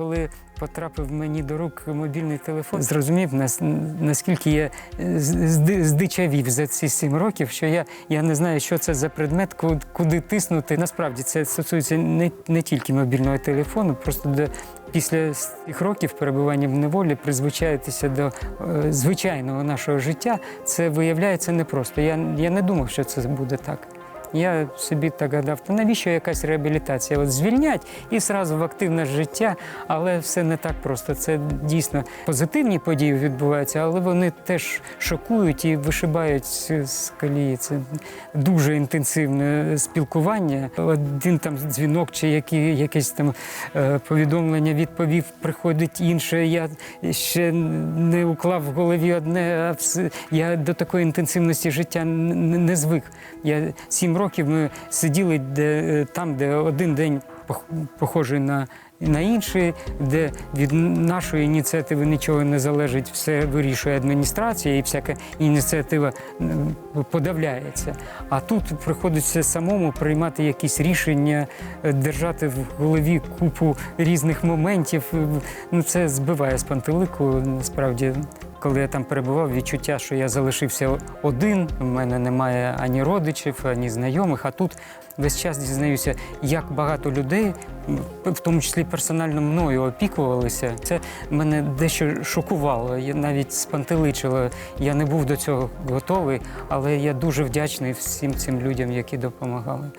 коли потрапив мені до рук мобільний телефон, зрозумів, наскільки я е, здичавів за ці сім років, що я, я не знаю, що це за предмет, куди тиснути. Насправді це стосується не, не тільки мобільного телефону, просто до, після цих років перебування в неволі призвичаєтеся до е, звичайного нашого життя. Це виявляється непросто. Я, я не думав, що це буде так. Я собі так гадав, то навіщо якась реабілітація? От звільнять і зразу в активне життя, але все не так просто. Це дійсно позитивні події відбуваються, але вони теж шокують і вишибають з- колії. Це дуже інтенсивне спілкування. Один там дзвінок чи які, якесь там е, повідомлення відповів, приходить інше. Я ще не уклав в голові одне, а я до такої інтенсивності життя не звик. Я сім років ми сиділи де, е, там, де один день пох- похожий на, на інший, де від нашої ініціативи нічого не залежить, все вирішує адміністрація і всяка ініціатива подавляється. А тут приходиться самому приймати якісь рішення, е, держати в голові купу різних моментів. Ну, це збиває з пантелику, насправді. Коли я там перебував, відчуття, що я залишився один, в мене немає ані родичів, ані знайомих. А тут весь час дізнаюся, як багато людей, в тому числі персонально мною, опікувалися. Це мене дещо шокувало, я навіть спантеличило. Я не був до цього готовий, але я дуже вдячний всім цим людям, які допомагали.